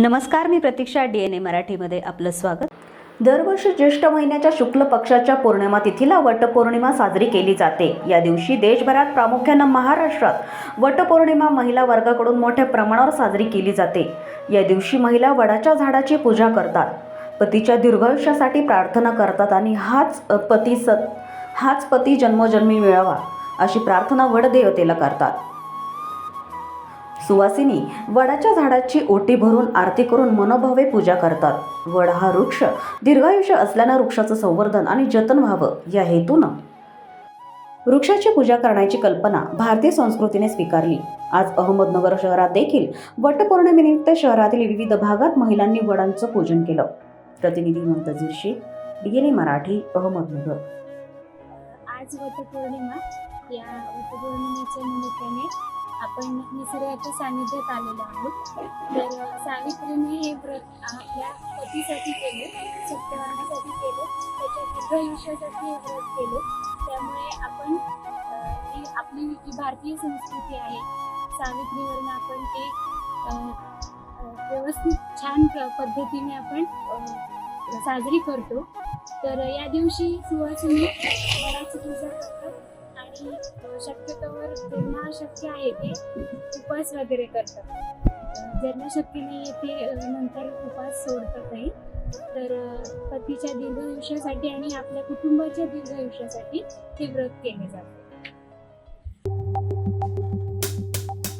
नमस्कार मी प्रतीक्षा D N A मराठीमध्ये आपलं स्वागत. दरवर्षी ज्येष्ठ महिन्याच्या शुक्ल पक्षाच्या पौर्णिमा तिथीला वटपौर्णिमा साजरी केली जाते. या दिवशी देशभरात प्रामुख्यानं महाराष्ट्रात वटपौर्णिमा महिला वर्गाकडून मोठ्या प्रमाणावर साजरी केली जाते. या दिवशी महिला वडाच्या झाडाची पूजा करतात. पतीच्या दीर्घायुष्यासाठी प्रार्थना करतात आणि हाच पती स हाच पती जन्मोजन्मी मिळावा अशी प्रार्थना वडदेवतेला करतात. सुवासिनी वडाच्या झाडाची ओटी भरून आरती करून मनोभावे पूजा करतात. वड हा वृक्ष दीर्घायुष्य असल्यानं वृक्षाचं संवर्धन आणि जतन व्हावं या हेतूनं वृक्षाची पूजा करण्याची कल्पना भारतीय संस्कृतीने स्वीकारली. आज अहमदनगर शहरात देखील वटपौर्णिमेनिमित्त शहरातील विविध भागात महिलांनी वडांचं पूजन केलं. प्रतिनिधी मुंतजीर शेख डीएनए मराठी अहमदनगर. आज वटपौर्णिमा. या वटपौर्णिमेच्या निमित्ताने आपण निसर्गाच्या सानिध्यात आलेलो आहोत. तर सावित्रीने हे व्रत आपल्या पतीसाठी केले सत्यवानासाठी केले त्याच्या दीर्घायुष्यासाठी हे व्रत केले. त्यामुळे आपण जी आपली जी भारतीय संस्कृती आहे सावित्रीवरून आपण ते व्यवस्थित छान प्र- पद्धतीने आपण साजरी करतो. तर या दिवशी सुवासिनी शक्यतोवर ज्यांना शक्य आहे ते उपास वगैरे करतात. ज्यांना शक्य नाही आहे ते नंतर उपास सोडतात नाही. तर पतीच्या पतीच्या दीर्घायुष्यासाठी आणि आपल्या कुटुंबाच्या दीर्घायुष्यासाठी ते व्रत केले जाते.